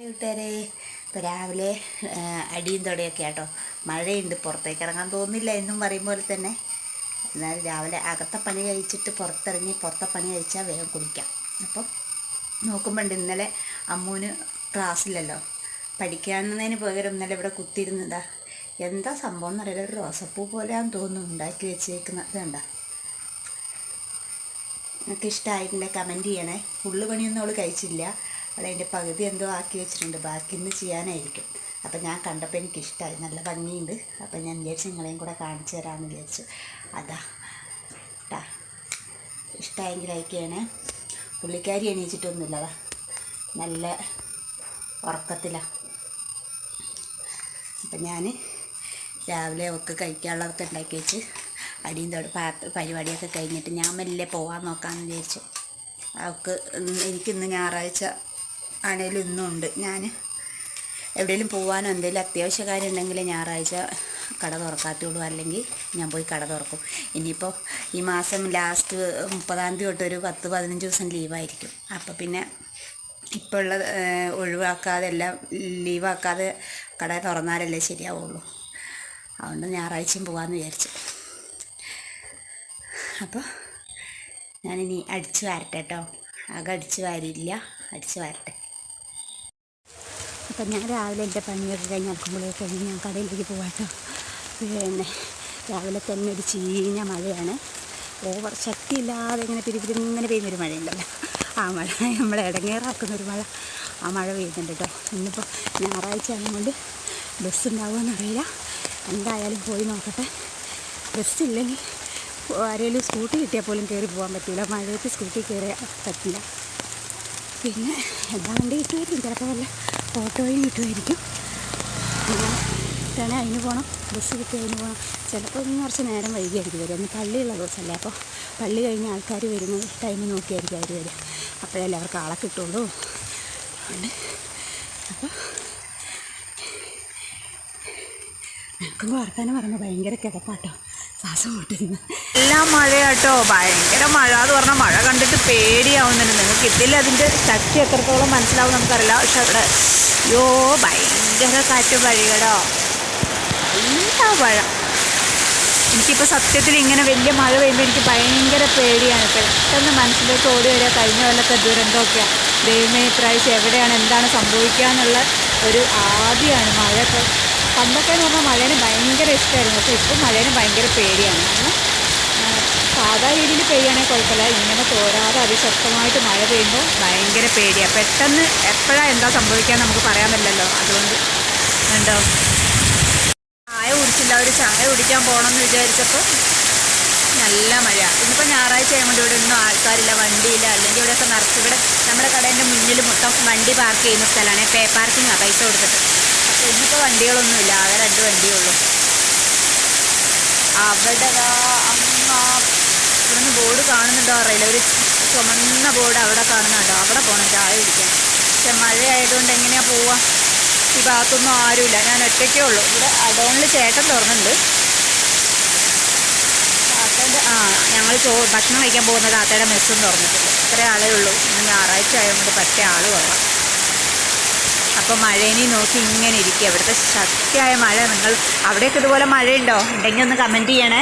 കൂട്ടുകാരെ ഇപ്പോൾ രാവിലെ അടിയും തുടയൊക്കെ ആട്ടോ. മഴയുണ്ട് പുറത്തേക്ക് ഇറങ്ങാൻ തോന്നുന്നില്ല എന്നും പറയും പോലെ തന്നെ. എന്നാൽ രാവിലെ അകത്തെ പണി കഴിച്ചിട്ട് പുറത്തിറങ്ങി പുറത്തെ പണി കഴിച്ചാൽ വേഗം കുടിക്കാം അപ്പം നോക്കുമ്പോണ്ട് ഇന്നലെ അമ്മൂന് ക്ലാസ്സില്ലല്ലോ. പഠിക്കാവുന്നതിന് പകരം ഇന്നലെ ഇവിടെ കുത്തിയിരുന്നതാ. എന്താ സംഭവം എന്നറിയില്ല. ഒരു റോസപ്പൂ പോലെയാന്ന് തോന്നുന്നു ഉണ്ടാക്കി വെച്ചേക്കുന്നത് വേണ്ട നിങ്ങൾക്ക് ഇഷ്ടമായിട്ടുണ്ടെങ്കിൽ കമന്റ് ചെയ്യണേ. ഫുള്ള് പണിയൊന്നും അവൾ കഴിച്ചില്ല. അതിന്റെ പകുതി എന്തോ ആക്കി വെച്ചിട്ടുണ്ട്. ബാക്കി ഇന്ന് ചെയ്യാനായിരിക്കും. അപ്പം ഞാൻ കണ്ടപ്പോൾ എനിക്കിഷ്ടമായി നല്ല ഭംഗിയുണ്ട്. അപ്പം ഞാൻ വിചാരിച്ചു നിങ്ങളെയും കൂടെ കാണിച്ചു തരാമെന്ന് വിചാരിച്ചു. അതാ. ട്ടാ ഇഷ്ടമായെങ്കിൽ അയക്കുകയാണ് പുള്ളിക്കാരി എണീച്ചിട്ടൊന്നുമില്ല. അതാ നല്ല ഉറക്കത്തിലാണ് അപ്പം ഞാൻ രാവിലെ ഒക്കെ കഴിക്കാനുള്ളതൊക്കെ ഉണ്ടാക്കി വെച്ച് അടിയും പാത്ര പരിപാടിയൊക്കെ കഴിഞ്ഞിട്ട് ഞാൻ മെല്ലെ പോകാൻ നോക്കാമെന്ന് വിചാരിച്ചു. അവൾക്ക് ഇന്ന് എനിക്കിന്ന് ഞായറാഴ്ച ആണേലും ഇന്നും ഉണ്ട് ഞാൻ എവിടെയെങ്കിലും പോകാനോ എന്തെങ്കിലും അത്യാവശ്യ കാര്യം ഉണ്ടെങ്കിൽ ഞായറാഴ്ച കട തുറക്കാത്തുള്ളൂ അല്ലെങ്കിൽ ഞാൻ പോയി കട തുറക്കും. ഇനിയിപ്പോൾ ഈ മാസം ലാസ്റ്റ് മുപ്പതാം തീയതി തൊട്ട് ഒരു പത്ത് പതിനഞ്ച് ദിവസം ലീവായിരിക്കും അപ്പോൾ പിന്നെ ഇപ്പോൾ ഉള്ള ഒഴിവാക്കാതെ എല്ലാം ലീവാക്കാതെ കട തുറന്നാലല്ലേ ശരിയാവുള്ളൂ. അതുകൊണ്ട് ഞായറാഴ്ചയും പോകാമെന്ന് വിചാരിച്ചു. അപ്പോൾ ഞാനിനി അടിച്ചു വാരട്ടെ കേട്ടോ. ആകെ അടിച്ച് വാരിയില്ല. അടിച്ചു വാരട്ടെ. അപ്പം ഞാൻ രാവിലെ എന്റെ പണിയൊക്കെ കഴിഞ്ഞ് നടക്കുമ്പോഴേക്ക് ഞാൻ കടയിലേക്ക് പോകാട്ടോ പിന്നെ രാവിലെ തന്നെ ഒരു ചീഞ്ഞ മഴയാണ്. ഓവർ ശക്തിയില്ലാതെ ഇങ്ങനെ പിരിപിരി ഇങ്ങനെ പെയ്യുന്നൊരു മഴയുണ്ടല്ലോ ആ മഴ നമ്മളെ ഇടങ്ങേറാക്കുന്ന ഒരു മഴ. ആ മഴ പെയ്യുന്നുണ്ട് കേട്ടോ. ഇന്നിപ്പോൾ ഞായറാഴ്ച ആയതുകൊണ്ട് ബസ് ഉണ്ടാവുമെന്നറിയില്ല എന്തായാലും പോയി നോക്കട്ടെ. ബസ്സില്ലെങ്കിൽ ആരെങ്കിലും സ്കൂട്ടി കിട്ടിയാൽ പോലും കയറി പോകാൻ പറ്റില്ല. മഴയത്ത് സ്കൂട്ടി കയറിയാൽ പറ്റില്ല. പിന്നെ വണ്ടി കിട്ടുമായിരിക്കും ചിലപ്പോൾ വല്ല ഓട്ടോയും കിട്ടുമായിരിക്കും പിന്നെ തന്നെ അതിന് പോകണം ബസ് കിട്ടി അതിന് പോകണം ചിലപ്പോൾ ഒന്ന് കുറച്ച് നേരം വൈകിയായിരിക്കും വരും ഒന്ന് പള്ളിയുള്ള ദിവസമല്ലേ. അപ്പോൾ പള്ളി കഴിഞ്ഞ ആൾക്കാർ വരുന്ന ടൈം നോക്കിയായിരിക്കും അവർ വരിക. അപ്പോഴല്ലേ അവർക്ക് ആളെ കിട്ടുള്ളൂ. അപ്പോൾ നിൽക്കുമ്പോൾ വർത്താനം പറയുമ്പോൾ ഭയങ്കര കിടപ്പാട്ടോ. ശ്വാസം മുട്ടുന്നു എല്ലാം മഴയാട്ടോ. ഭയങ്കര മഴ എന്ന് പറഞ്ഞാൽ മഴ കണ്ടിട്ട് പേടിയാവുന്നുണ്ട്. നിങ്ങൾക്ക് ഇതിൽ അതിന്റെ ശക്തി എത്രത്തോളം മനസ്സിലാവും നമുക്കറിയില്ല. പക്ഷെ അവിടെ അയ്യോ ഭയങ്കര കാറ്റ് വഴികടോ. എല്ലാ മഴ? എനിക്കിപ്പോൾ സത്യത്തിൽ ഇങ്ങനെ വലിയ മഴ പെയ്യുമ്പോൾ എനിക്ക് ഭയങ്കര പേടിയാണ്. പെട്ടെന്ന് മനസ്സിലേക്ക് ഓടി വരിക. കഴിഞ്ഞ കൊല്ലത്തെ ദുരന്തമൊക്കെ. ദൈവമേ ഇപ്രാവശ്യം എവിടെയാണ് എന്താണ് സംഭവിക്കുക എന്നുള്ള ഒരു ആദ്യമാണ് മഴ. ഇപ്പോൾ പണ്ടൊക്കെ എന്ന് പറഞ്ഞാൽ മഴേനെ ഭയങ്കര ഇഷ്ടമായിരുന്നു പക്ഷേ ഇപ്പോൾ മഴേനെ ഭയങ്കര പേടിയാണ്. കാരണം സാധാ രീതിയിൽ പെയ്യുകയാണെങ്കിൽ കുഴപ്പമില്ല. ഇങ്ങനെ തോരാതെ അതിശക്തമായിട്ട് മഴ പെയ്യുമ്പോൾ ഭയങ്കര പേടിയാണ് പെട്ടെന്ന് എപ്പോഴാണ് എന്താ സംഭവിക്കുക നമുക്ക് പറയാൻ പറ്റില്ലല്ലോ. അതുകൊണ്ട് ഉണ്ടോ ചായ കുടിച്ചില്ല. ഒരു ചായ കുടിക്കാൻ പോകണമെന്ന് വിചാരിച്ചപ്പോൾ നല്ല മഴ ഇന്നിപ്പോൾ ഞായറാഴ്ച ആയതുകൊണ്ട് ഇവിടെ ഒന്നും ആൾക്കാരില്ല. വണ്ടിയില്ല. അല്ലെങ്കിൽ ഇവിടെയൊക്കെ നിറച്ച് ഇവിടെ നമ്മുടെ കടേന്റെ മുന്നിൽ മൊത്തം വണ്ടി പാർക്ക് ചെയ്യുന്ന സ്ഥലമാണ്. പേ പാർക്കിങ്ങാണ് പൈസ കൊടുത്തിട്ട്. ഇന്നിപ്പോൾ വണ്ടികളൊന്നുമില്ല ആകെ രണ്ട് വണ്ടിയേ ഉള്ളൂ അവിടെ അമ്മ ഇവിടുന്ന് ബോർഡ് കാണുന്നുണ്ടോ അറിയില്ല. ഒരു ചുമന്ന ബോർഡ് അവിടെ കാണുന്നുണ്ടോ? അവിടെ പോകണം ചായ കുടിക്കാൻ. പക്ഷെ മഴയായതുകൊണ്ട് എങ്ങനെയാ പോവുക ഈ ഭാഗത്തൊന്നും ആരുമില്ല. ഞാൻ ഒറ്റയ്ക്കേ ഉള്ളൂ. ഇവിടെ അഡോണിൽ ചേട്ടൻ തുറന്നുണ്ട് താത്തേന്റെ ആ ഞങ്ങൾ ചോ ഭക്ഷണം കഴിക്കാൻ പോകുന്ന താത്തയുടെ മെസ്സും തുറന്നിട്ടുണ്ട്. ഇത്രേ ആളേ ഉള്ളൂ. ഇന്ന് ഞായറാഴ്ച ആയതുകൊണ്ട് പറ്റിയ ആൾ കുറവാണ് അപ്പോൾ മഴേനെ നോക്കി ഇങ്ങനെ ഇരിക്കുക. ഇവിടുത്തെ ശക്തിയായ മഴ നിങ്ങൾ അവിടെയൊക്കെ ഇതുപോലെ മഴയുണ്ടോ? ഉണ്ടെങ്കിൽ ഒന്ന് കമന്റ് ചെയ്യണേ.